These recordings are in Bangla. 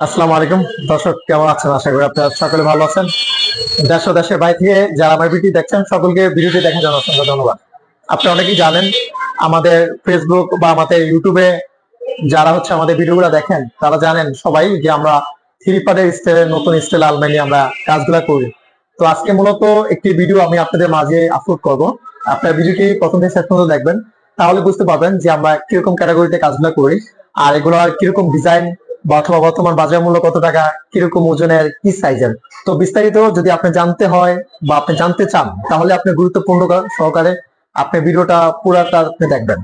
আসসালামু আলাইকুম। দর্শক, কেমন আছেন? আশা করি আপনারা সকলে ভালো আছেন। দেশ দেশের বাইরে থেকে যারা আমার ভিডিও দেখছেন, সকলকে ভিডিওটি দেখার জন্য অসংখ্য ধন্যবাদ। আপনি অনেকেই জানেন, আমাদের ফেসবুক বা আমাদের ইউটিউবে যারা হচ্ছে আমাদের ভিডিওগুলো দেখেন, তারা জানেন সবাই যে আমরা থ্রি পার্টের স্টাইলের নতুন স্টাইল আলমারি আমরা কাজগুলো করি। তো আজকে মূলত একটি ভিডিও আমি আপনাদের মাঝে আপলোড করব। আপনার ভিডিওটি প্রথম থেকে শেষ পর্যন্ত দেখবেন, তাহলে বুঝতে পারবেন যে আমরা কীরকম ক্যাটাগরিতে কাজগুলো করি, আর এগুলো আর কীরকম ডিজাইন অথবা বর্তমান বাজার মূল্য কত টাকা, কীরকম ওজনের, কি সাইজের তো বিস্তারিত যদি আপনি জানতে হয় বা আপনি জানতে চান, তাহলে আপনি গুরুত্বপূর্ণ সহকারে আপনি ভিডিওটা পুরাটা আপনি দেখবেন।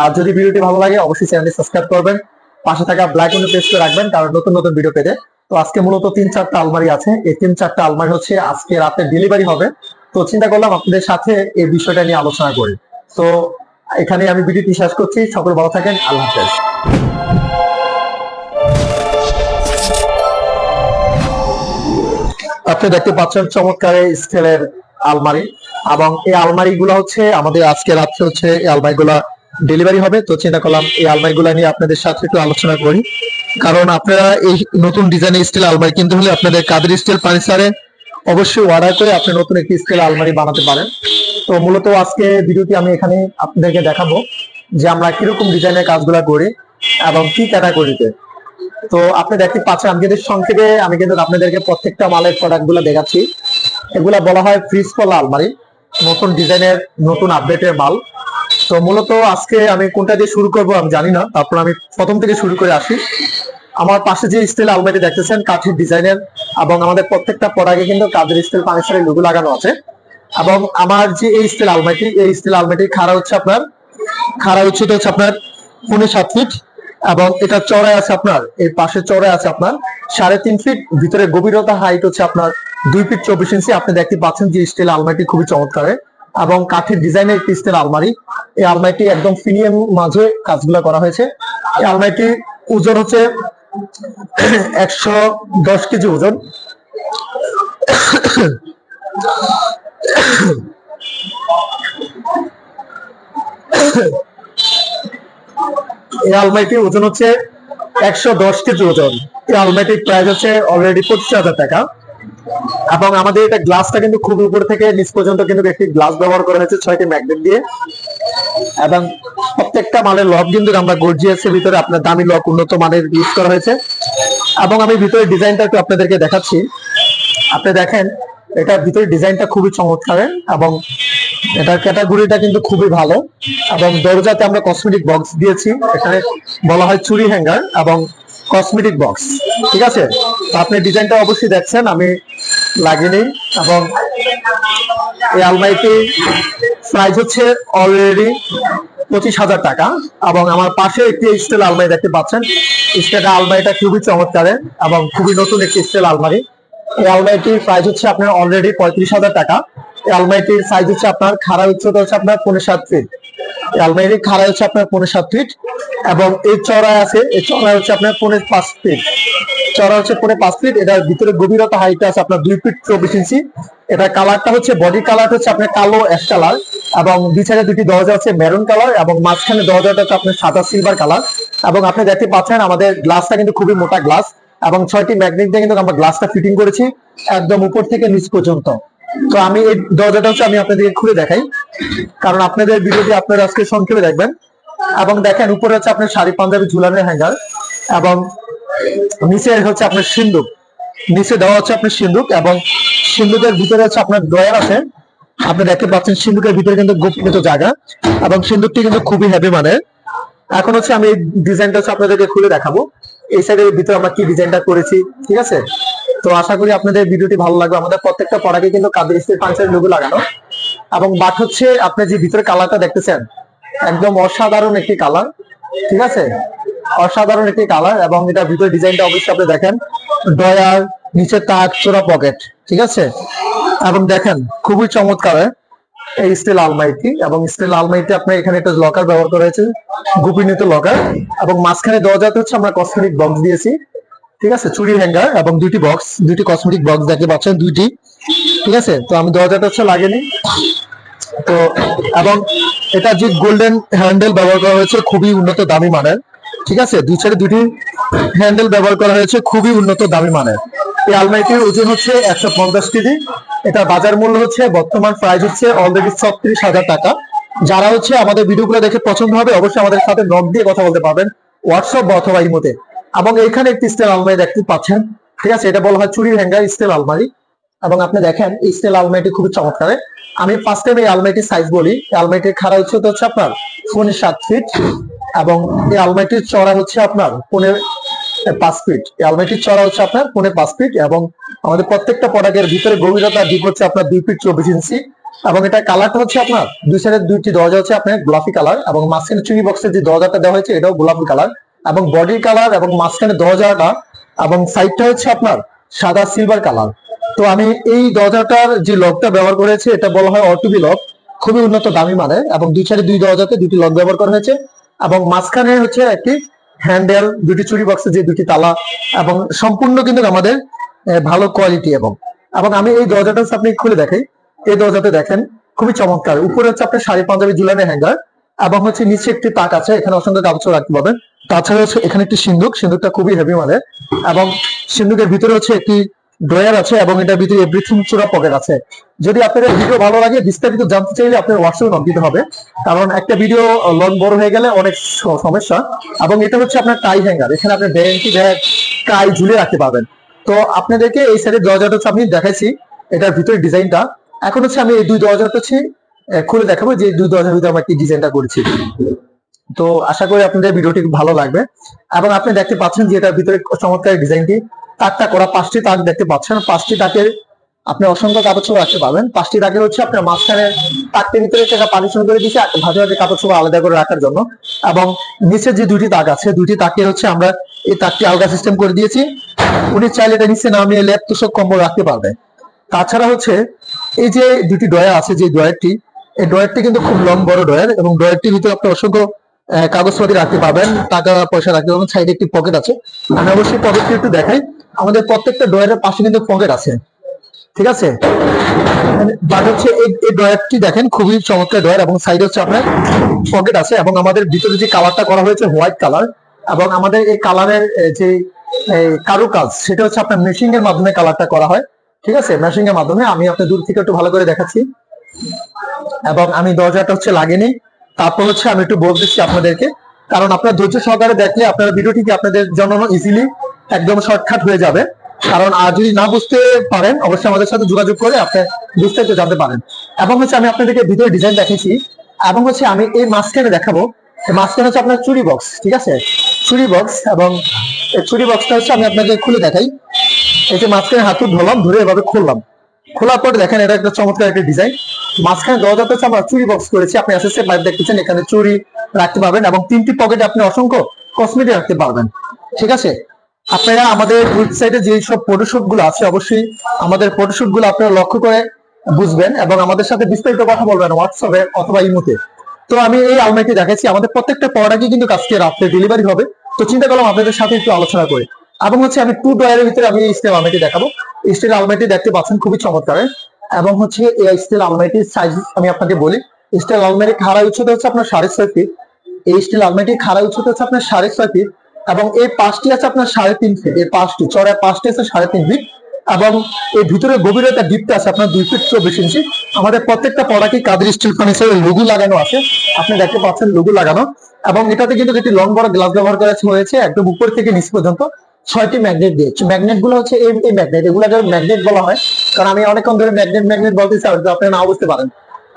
আর যদি ভিডিওটি ভালো লাগে, অবশ্যই চ্যানেলটি সাবস্ক্রাইব করবেন। পাশে থাকা ব্ল্যাক প্রেস করে রাখবেন, কারণ নতুন নতুন ভিডিও পেতে। তো আজকে মূলত তিন চারটা আলমারি আছে। এই তিন চারটা আলমারি হচ্ছে আজকে রাতে ডেলিভারি হবে। তো চিন্তা করলাম আপনাদের সাথে এই বিষয়টা নিয়ে আলোচনা করি। তো এখানে আমি ভিডিওটি শেষ করছি। সকল ভালো থাকেন। আল্লাহ হাফেজ। আপনি দেখতে পাচ্ছেন চমৎকার স্কেলের আলমারি এবং এই আলমারি গুলা হচ্ছে আমাদের আজকে রাত্রে হচ্ছে এই আলমারি গুলা ডেলিভারি হবে। তো চিন্তা করলাম এই আলমারি গুলা নিয়ে আপনাদের সাথে একটু আলোচনা করি। কারণ আপনারা এই নতুন ডিজাইনের স্টিল আলমারি কিনতে হলে আপনাদের কাদের স্টিল ফার্নিচারে অবশ্যই অর্ডার করে আপনি নতুন একটি স্টিল আলমারি বানাতে পারেন। তো মূলত আজকে ভিডিওটি আমি এখানে আপনাদেরকে দেখাবো যে আমরা কীরকম ডিজাইনের কাজগুলা করি এবং কি ক্যাটাগরিতে তো আপনি দেখতে পাচ্ছেন, আমি কিন্তু সংক্ষেপে, আমি কিন্তু আপনাদেরকে প্রত্যেকটা মালের প্রোডাক্টগুলো দেখাচ্ছি। এগুলা বলা হয় ফ্রিজ ফলা আলমারি নতুন ডিজাইনের, নতুন আপডেটের মাল। তো মূলত আজকে আমি কোনটা দিয়ে শুরু করব আমি জানি না, তারপর আমি প্রথম থেকে শুরু করে আসি। আমার পাশে যে স্টিল আলমারি দেখতেছেন কাঠের ডিজাইনের, এবং আমাদের প্রত্যেকটা প্রোডাক্টে কিন্তু কাঠের স্টিল ফার্নিচারের লুগু লাগানো আছে। এবং আমার যে এই স্টিল আলমারিটি এই স্টিল আলমারিটি খাড়া হচ্ছে আপনার, খাড়া উচ্চতা হচ্ছে আপনার পৌনে সাত ফিট এবং এটা চড়াই আছে আপনার, এর পাশে চড়াই আছে আপনার সাড়ে তিন ফিট ভিতরে গভীরতা হাইট হচ্ছে আপনার দুই ফিট চব্বিশ ইঞ্চি আপনি দেখতে পাচ্ছেন যে স্টিল আলমারিটি খুবই চমৎকার। এবং কাঠের ডিজাইনের একটি স্টিল আলমারি এই আলমারিটি একদম প্রিমিয়াম মাঝে কাজগুলো করা হয়েছে। এই আলমারিটির ওজন হচ্ছে একশো দশ কেজি ওজন। এই আলমারিটির ওজন হচ্ছে একশো দশ কেজি ওজন। এই আলমারিটির প্রাইস হচ্ছে অলরেডি পঁচিশ হাজার টাকা। এবং আমাদের এটা গ্লাসটা কিন্তু খুব উপর থেকে নিচ পর্যন্ত কিন্তু একটি গ্লাস ব্যবহার করা হয়েছে ছয়টি ম্যাগনেট দিয়ে। এবং প্রত্যেকটা মালের লক কিন্তু আমরা গর্জিয়াসের ভিতরে আপনার দামি লক উন্নত মানের ইউজ করা হয়েছে। এবং আমি ভিতরে ডিজাইনটা একটু আপনাদেরকে দেখাচ্ছি। আপনি দেখেন, এটার ভিতরে ডিজাইনটা খুবই চমৎকার এবং এটার ক্যাটাগরিটা কিন্তু খুবই ভালো এবং দরজাতে আমরা কসমেটিক বক্স দিয়েছি। এখানে বলা হয় চুরি হ্যাঙ্গার এবং কসমেটিক বক্স ঠিক আছে? আপনি ডিজাইনটা অবশ্যই দেখছেন, আমি লাগিনি এবং এই আলমারিটি প্রাইস হচ্ছে অলরেডি পঁচিশ হাজার টাকা এবং আমার পাশে একটি স্টিল আলমারি দেখতে পাচ্ছেন। স্টিল আলমারিটা খুবই চমৎকার এবং খুবই নতুন একটি স্টিল আলমারি। এই প্রাইস হচ্ছে আপনার অলরেডি পঁয়ত্রিশ হাজার টাকা। এই সাইজ হচ্ছে আপনার, খাড়া উচ্চতা হচ্ছে আপনার পনেরো সাত ফিট এই খাড়া হচ্ছে আপনার পনেরো সাত ফিট এবং এই চড়াই আছে, এই চড়াই হচ্ছে আপনার পনেরো পাঁচ ফিট চড়া হচ্ছে পনেরো পাঁচ ফিট এটার ভিতরে গভীরতা হাইট আছে আপনার দুই ফিট চব্বিশ ইঞ্চি। এটার কালারটা হচ্ছে বডি কালার হচ্ছে আপনার কালো অ্যাশ কালার এবং বিছানে দুটি দরজা হচ্ছে মেরুন কালার এবং মাঝখানে দরজাটা হচ্ছে আপনার সাদা সিলভার কালার এবং আপনি দেখতে পাচ্ছেন আমাদের গ্লাসটা কিন্তু খুবই মোটা গ্লাস এবং ছয়টি ম্যাগনেট দিয়ে কিন্তু আমরা গ্লাসটা ফিটিং করেছি, একদম উপর থেকে নিচ পর্যন্ত। তো আমি এই দরজাটা হচ্ছে আমি আপনাদেরকে খুলে দেখাই। কারণ আপনাদের ভিডিওটি আপনারা আজকে সংক্ষেপে দেখবেন। এবং দেখেন, উপরে হচ্ছে আপনার শাড়ি, পাঞ্জাবি, ঝুলানোর হ্যাঙ্গার এবং নিচে হচ্ছে আপনার সিন্দুক। নিচে দেওয়া হচ্ছে আপনার সিন্দুক এবং সিন্দুকের ভিতরে হচ্ছে আপনার ড্রয়ার আছে। আপনি দেখতে পাচ্ছেন সিন্দুকের ভিতরে কিন্তু গোপনীয় জায়গা এবং সিন্দুকটি কিন্তু খুবই হেভি মানের। এখন হচ্ছে আমি এই ডিজাইনটা হচ্ছে আপনাদেরকে খুলে দেখাবো। এই সাইডের ভিতরে আমরা কি ডিজাইনটা করেছি, ঠিক আছে? তো আশা করি আপনাদের ভিডিওটি ভালো লাগবে। আমাদের প্রত্যেকটা পড়াকে কিন্তু কাদের স্টিল পাঞ্চের লোগো লাগানো। এবং বাট হচ্ছে আপনি যে ভিতরে কালারটা দেখতেছেন, একদম অসাধারণ একটি কালার ঠিক আছে? অসাধারণ একটি কালার এবং এটা ভিতরে ডিজাইনটা অবশ্যই আপনি দেখেন। ডয়ার নিচে তাক চোরা পকেট ঠিক আছে? এবং দেখেন, খুবই চমৎকার হ্যাঁ? এই স্টিল আলমারিটি এবং স্টিল আলমারিতে আপনার এখানে একটা লকার ব্যবহার করা হয়েছে গোপনীয় লকার এবং মাঝখানে দরজাতে হচ্ছে আমরা কসমেটিক বক্স দিয়েছি, ঠিক আছে? চুরি হ্যাঙ্গার এবং দুইটি বক্স দুইটি কসমেটিক বক্স দেখতে পাচ্ছেন, দুইটি, ঠিক আছে? তো আমি দরজাটা হচ্ছে লাগেনি তো, এবং এটা যে গোল্ডেন হ্যান্ডেল ব্যবহার করা হয়েছে, খুবই উন্নত দামি মানের, ঠিক আছে? দুই সাইডে দুটি হ্যান্ডেল ব্যবহার করা হয়েছে, খুবই উন্নত দামি মানের। এই আলমারিটির ওজন হচ্ছে একশো পঞ্চাশ কেজি এটা বাজার মূল্য হচ্ছে, বর্তমান প্রাইস হচ্ছে অলরেডি ছত্রিশ হাজার টাকা। যারা হচ্ছে আমাদের ভিডিওগুলো দেখে পছন্দ হবে, অবশ্যই আমাদের সাথে নক দিয়ে কথা বলতে পারবেন হোয়াটসঅ্যাপ বা অথবা ইমোতে। এবং এখানে একটি স্টেল আলমারি দেখতে পাচ্ছেন, ঠিক আছে? এটা বলা হয় চুরির হ্যাঙ্গার স্টেল আলমারি। এবং আপনি দেখেন স্টেল আলমারিটি খুবই চমৎকার। আমি ফার্স্ট টাইম এই আলমারিটির সাইজ বলি। এই আলমারিটির খাড়া উচ্চতা হচ্ছে আপনার পৌনে সাত ফিট এবং এই আলমারিটির চড়া হচ্ছে আপনার পনেরো পাঁচ ফিট আলমারিটির চড়া হচ্ছে আপনার পৌনে পাঁচ ফিট এবং আমাদের প্রত্যেকটা প্রোডাক্টের ভিতরে গভীরতা ডিপ হচ্ছে আপনার দুই ফিট চব্বিশ ইঞ্চি এবং এটা কালারটা হচ্ছে আপনার, দুই সাইডের দুইটি দরজা হচ্ছে আপনার গোলাপি কালার এবং মাঝখানে চুরি বক্সের যে দরজাটা দেওয়া হয়েছে, এটাও গোলাপি কালার এবং বডির কালার এবং মাঝখানে দরজাটা এবং সাইডটা হচ্ছে আপনার সাদা সিলভার কালার তো আমি এই দরজাটার যে লকটা ব্যবহার করেছি, এটা বলা হয় অটোবি লক খুবই উন্নত দামি মানে এবং দুই সাইডে দুই দরজাতে দুটি লক ব্যবহার করা হয়েছে। এবং মাঝখানে হচ্ছে একটি হ্যান্ডেল দুটি চুরি বক্সের যে দুটি তালা এবং সম্পূর্ণ কিন্তু আমাদের ভালো কোয়ালিটি এবং। এবং আমি এই দরজাটা আপনি খুলে দেখাই। এই দরজাতে দেখেন, খুবই চমৎকার। উপরে হচ্ছে আপনার শাড়ি, পাঞ্জাবি জুলানের হ্যাঙ্গার এবং হচ্ছে নিচে একটি তাক আছে, এখানে অসংখ্য কাপড় রাখতে পারবেন। তাছাড়া হচ্ছে এখানে একটি সিন্ধুক, সিন্ধুকটা খুবই হেভি মানে এবং সিন্ধুকের ভিতরে হচ্ছে একটি ড্রয়ার আছে এবং এটার ভিতরে এভরিথিং চূড়া পকেট আছে। যদি আপনাদের ভিডিও ভালো লাগে, বিস্তারিত জানতে চাইলে আপনার হোয়াটসঅ্যাপে নক দিতে হবে। কারণ একটা ভিডিও লং বড় হয়ে গেলে অনেক সমস্যা। এবং এটা হচ্ছে আপনার টাই হ্যাঙ্গার এখানে আপনি ব্যাংকি ব্যাগ টাই ঝুলে রাখতে পারবেন। তো আপনাদেরকে এই সাইডের দরজাটা হচ্ছে আমি দেখাইছি, এটার ভিতরে ডিজাইনটা। এখন হচ্ছে আমি এই দুই দরজাটা হচ্ছে খুলে দেখাবো যে দুই দরজার ভিতরে আমরা কি ডিজাইনটা করেছি। তো আশা করি আপনাদের ভিডিওটি ভালো লাগবে। এবং আপনি দেখতে পাচ্ছেন যে এটার ভিতরে চমৎকার ডিজাইনটি। তাকটা করা পাঁচটি তাক দেখতে পাচ্ছেন। পাঁচটি তাকের আপনি অসংখ্য কাপড় ছোপড় রাখতে পারবেন। পাঁচটি তাকের হচ্ছে আপনার মাঝখানে তাকটির ভিতরে একটা পার্টিশন করে দিয়েছে ভাজে ভাজে কাপড় ছোপড় আলাদা করে রাখার জন্য। এবং নিচে যে দুটি তাক আছে দুটি তাকে হচ্ছে আমরা এই তাকটি আলগা সিস্টেম করে দিয়েছি। উনি চাইলে এটা নিচে নামিয়ে ল্যাপ তোষক কম্বল রাখতে পারবে। তাছাড়া হচ্ছে এই যে দুটি ডয়ার আছে, যে ডয়ারটি এই ডয়ারটি কিন্তু খুব লং বড় ডয়ার এবং ডয়ারটির ভিতরে আপনি অসংখ্য কাগজপাতি রাখতে পারবেন, টাকা পয়সা রাখতে পারবেন সাইডে একটি পকেট আছে। আমি অবশ্যই পকেটটি একটু দেখাই। আমাদের প্রত্যেকটা ডয়ারের পাশে কিন্তু পকেট আছে। ঠিক আছে? বাট হচ্ছে এই ডয়ারটি দেখেন, খুবই চমৎকার ডয়ার এবং সাইডে হচ্ছে আপনার পকেট আছে এবং আমাদের ভিতরে যে কালারটা করা হয়েছে হোয়াইট কালার এবং আমাদের এই কালারের যে কারুকাজ, সেটা হচ্ছে আপনার মেশিং এর মাধ্যমে কালারটা করা হয়। ঠিক আছে? মেশিং এর মাধ্যমে আমি আপনার দূর থেকে একটু ভালো করে দেখাচ্ছি। এবং আমি দরজাটা হচ্ছে লাগেনি তারপর হচ্ছে আমি একটু বলতেছি আপনাদেরকে, কারণ আপনার ধৈর্য সহকারে দেখলে আপনার ভিডিওটি কি আপনাদের জন্য ইজিলি একদম শর্টকাট হয়ে যাবে। কারণ আর যদি না বুঝতে পারেন, অবশ্যই আমাদের সাথে যোগাযোগ করে আপনি বিস্তারিত জানতে পারেন। এবং হচ্ছে আমি আপনাদেরকে ভিতরে ডিজাইন দেখিয়েছি এবং হচ্ছে আমি এই মাঝখানে দেখাবো। মাঝখানে হচ্ছে আপনার চুরি বক্স ঠিক আছে? চুরি বক্স এবং এই চুরি বক্সটা হচ্ছে আমি আপনাকে খুলে দেখাই। এই যে মাঝখানে হাতুর ধরলাম ধরে এভাবে খুললাম। খোলার পরে দেখেন এটা একটা চমৎকার একটা ডিজাইন মাঝখানে দরজাটা হচ্ছে আমরা চুরি বক্স করেছি। আপনি এসএসএ পাইপ দেখতেছেন, এখানে চুরি রাখতে পারবেন এবং তিনটি পকেটে আপনি অসংখ্য কসমেটিক রাখতে পারবেন। ঠিক আছে? আপনারা আমাদের ওয়েবসাইটে যে সব ফটোশুটগুলো আছে, অবশ্যই আমাদের ফটোশুটগুলো আপনারা লক্ষ্য করে বুঝবেন এবং আমাদের সাথে বিস্তারিত কথা বলবেন হোয়াটসঅ্যাপে অথবা ইমোতে। তো আমি এই আলমারিটি দেখাচ্ছি। আমাদের প্রত্যেকটা প্রোডাক্টই কিন্তু আজকে রাত্রে ডেলিভারি হবে। তো চিন্তা করলাম আপনাদের সাথে একটু আলোচনা করি। এবং হচ্ছে আমি টু ডয়ারের ভিতরে আমি স্টিল আলমারিটি দেখাবো। স্টিল আলমারিটি দেখতে পাচ্ছেন খুবই চমৎকার। এবং হচ্ছে এই স্টিল আলমারিটির সাইজ আমি আপনাকে বলি। স্টিল আলমারি খাড়া উচ্চতা হচ্ছে আপনার সাড়ে ছয় ফিট এই স্টিল আলমারিটির খাড়া উচ্চতা হচ্ছে আপনার সাড়ে ছয় ফিট এবং এই পাঁচটি আছে আপনার সাড়ে তিন ফিট এই পাঁচটি চড়ায় পাঁচটি আছে সাড়ে তিন ফিট এবং এই ভিতরে গভীরতা ডিপটা আছে আপনার দুই ফিট চব্বিশ ইঞ্চি আমাদের প্রত্যেকটা প্রোডাক্টই কাদের স্টিল ফার্নিচারের লুগু লাগানো আছে। আপনি দেখতে পাচ্ছেন লুগু লাগানো। এবং এটাতে কিন্তু একটি লং বড় গ্লাস ব্যবহার করা হয়েছে একদম উপর থেকে নিচ পর্যন্ত। ছয়টি ম্যাগনেট দিয়ে ম্যাগনেটগুলো হচ্ছে এই এই ম্যাগনেট এগুলো ম্যাগনেট বলা হয়। কারণ আমি অনেকক্ষণ ধরে ম্যাগনেট ম্যাগনেট বলতেছি হয়তো আপনি নাও বুঝতে পারেন।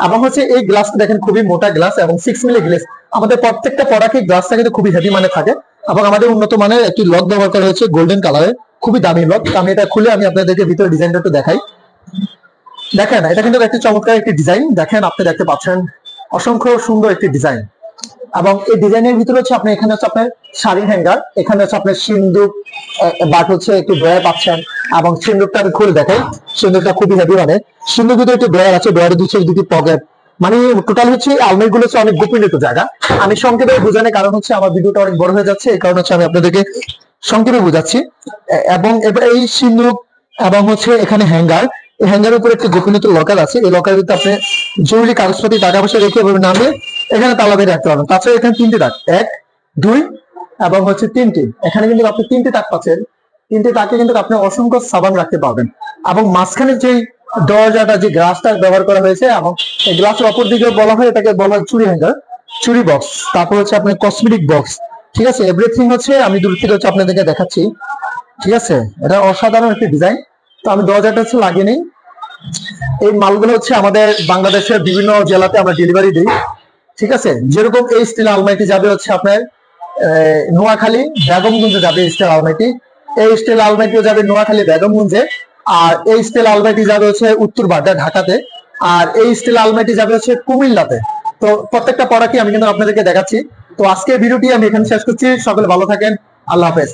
এবং হচ্ছে এই গ্লাসটা দেখেন খুবই মোটা গ্লাস এবং সিক্স মিলি গ্লাস আমাদের প্রত্যেকটা প্রোডাক্টে গ্লাসটা কিন্তু খুবই হেভি মানে থাকে। এবং আমাদের উন্নত মানের একটি লক ব্যবহার করা হয়েছে গোল্ডেন কালারের খুবই দামি লক। আমি এটা খুলে আমি আপনাদেরকে ভিতরে ডিজাইনটা একটু দেখাই। দেখেন, এটা কিন্তু একটি চমৎকার একটি ডিজাইন দেখেন, আপনি দেখতে পাচ্ছেন। অসংখ্য সুন্দর একটি ডিজাইন এবং এই ডিজাইনের ভিতরে হচ্ছে আপনি এখানে হচ্ছে আপনার শাড়ি হ্যাঙ্গার এখানে হচ্ছে আপনার সিন্দুক বাট হচ্ছে একটু ড্রয়ার পাচ্ছেন এবং সিন্দুকটা আমি খুলে দেখাই। সিন্দুকটা খুবই হেভি মানে। সিন্দুক ভিতরে একটু ড্রয়ার আছে ড্রয়ারের দুই দুটি পকেট মানে টোটাল হচ্ছে আলমারি গুলো হচ্ছে অনেক গোপনীয় জায়গা। আমি সংক্ষেপে বোঝানোর কারণ হচ্ছে আমার ভিডিওটা অনেক বড় হয়ে যাচ্ছে, এই কারণে হচ্ছে আমি আপনাদেরকে সংক্ষেপে বোঝাচ্ছি। এবং এবার এই সিন্দুক এবং হচ্ছে এখানে হ্যাঙ্গার হ্যাঙ্গারের উপরে একটি গোপনীয় লকার আছে। এই ভিতরে আপনি জরুরি কাগজপাতি টাকা পয়সা রেখে এভাবে নামে এখানে তালা দিয়ে রাখতে পারবেন। তাছাড়া এখানে তিনটে দাগ, এক, দুই এবং হচ্ছে তিনটি। এখানে কিন্তু আপনি তিনটি তাক পাচ্ছেন। তিনটি তাকে কিন্তু আপনি অসংখ্য সাবান রাখতে পারবেন। এবং মাঝখানে যে দরজাটা, যে গ্লাসটা ব্যবহার করা হয়েছে এবং এই গ্লাসের অপর দিকে বলা হয়, এটাকে বলা হয় চুরি হ্যাঙ্গার চুরি বক্স তারপর হচ্ছে আপনার কসমেটিক বক্স ঠিক আছে? এভরিথিং হচ্ছে, আমি দূর থেকে হচ্ছে আপনাদেরকে দেখাচ্ছি। ঠিক আছে? এটা অসাধারণ একটি ডিজাইন তো আমি দরজাটা হচ্ছে লাগিয়ে নিই। এই মালগুলো হচ্ছে আমাদের বাংলাদেশের বিভিন্ন জেলাতে আমরা ডেলিভারি দিই, ঠিক আছে? যেরকম এই স্টিল আলমারিটি যাবে হচ্ছে আপনার নোয়াখালী, বেগমগঞ্জে যাবে স্টিল আলমারিটি। এই স্টিল আলমারিটিও যাবে নোয়াখালী, বেগমগঞ্জে। আর এই স্টিল আলমাইটি যাবে হচ্ছে উত্তর বাড্ডা, ঢাকাতে। আর এই স্টিল আলমাইটি যাবে হচ্ছে কুমিল্লাতে। তো প্রত্যেকটা প্রোডাক্টই আমি কিন্তু আপনাদেরকে দেখাচ্ছি। তো আজকে ভিডিওটি আমি এখানে শেষ করছি। সকলে ভালো থাকেন। আল্লাহ হাফেজ।